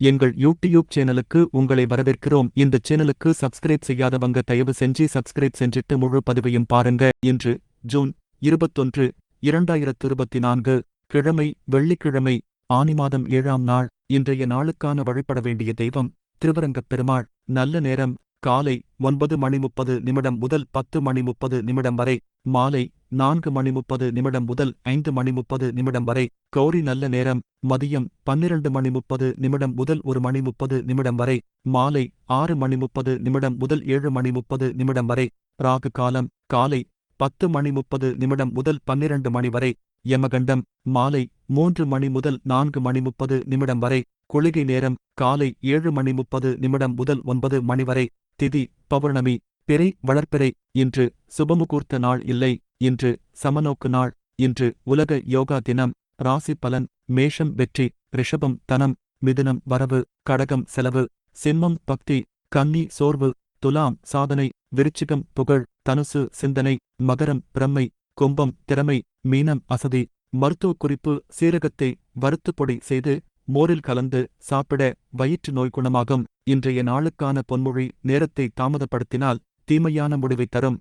எங்கள் யூடியூப் சேனலுக்கு உங்களை வரவேற்கிறோம். இந்த சேனலுக்கு சப்ஸ்கிரைப் செய்யாதவங்க தயவு செஞ்சு சப்ஸ்கிரைப் செஞ்சிட்டு முழு பதிவையும் பாருங்க. இன்று ஜூன் இருபத்தொன்று இரண்டாயிரத்து இருபத்தி நான்கு கிழமை வெள்ளிக்கிழமை ஆனி மாதம் ஏழாம் நாள். இன்றைய நாளுக்கான வழிபட வேண்டிய தெய்வம் திருவரங்கப் பெருமாள். நல்ல நேரம் காலை ஒன்பது மணி முப்பது நிமிடம் முதல் பத்து மணி முப்பது நிமிடம் வரை மாலை நான்கு மணி முப்பது நிமிடம் முதல் ஐந்து மணி முப்பது நிமிடம் வரை. கௌரி நல்ல நேரம். மதியம் பன்னிரண்டு மணி முப்பது நிமிடம் முதல் ஒரு மணி முப்பது நிமிடம் வரை. மாலை ஆறு மணி முப்பது நிமிடம் முதல் ஏழு மணி முப்பது நிமிடம் வரை. ராகு காலம் காலை பத்து மணி முப்பது நிமிடம் முதல் பன்னிரண்டு மணி வரை. யமகண்டம் மாலை மூன்று மணி முதல் நான்கு மணி முப்பது நிமிடம் வரை. குளிகை நேரம் காலை ஏழு மணி முப்பது நிமிடம் முதல் ஒன்பது மணி வரை. திதி பௌர்ணமி. பிறை வளர்ப்பிறை இன்று சுபமுகூர்த்த நாள் இல்லை. இன்று சமநோக்கு நாள். இன்று உலக யோகா தினம். ராசி பலன் மேஷம் வெற்றி ரிஷபம் தனம் மிதுனம் வரவு கடகம் செலவு சிம்மம் பக்தி கன்னி சோர்வு துலாம் சாதனை விருச்சிகம் புகழ் தனுசு சிந்தனை மகரம் பிரம்மை கும்பம் திறமை மீனம் அசதி மருத்துவ குறிப்பு சீரகத்தை வறுத்துப்பொடி செய்து மோரில் கலந்து சாப்பிட வயிற்று நோய் குணமாகும். இன்றைய நாளுக்கான பொன்மொழி நேரத்தை தாமதப்படுத்தினால் தீமையான முடிவை தரும்.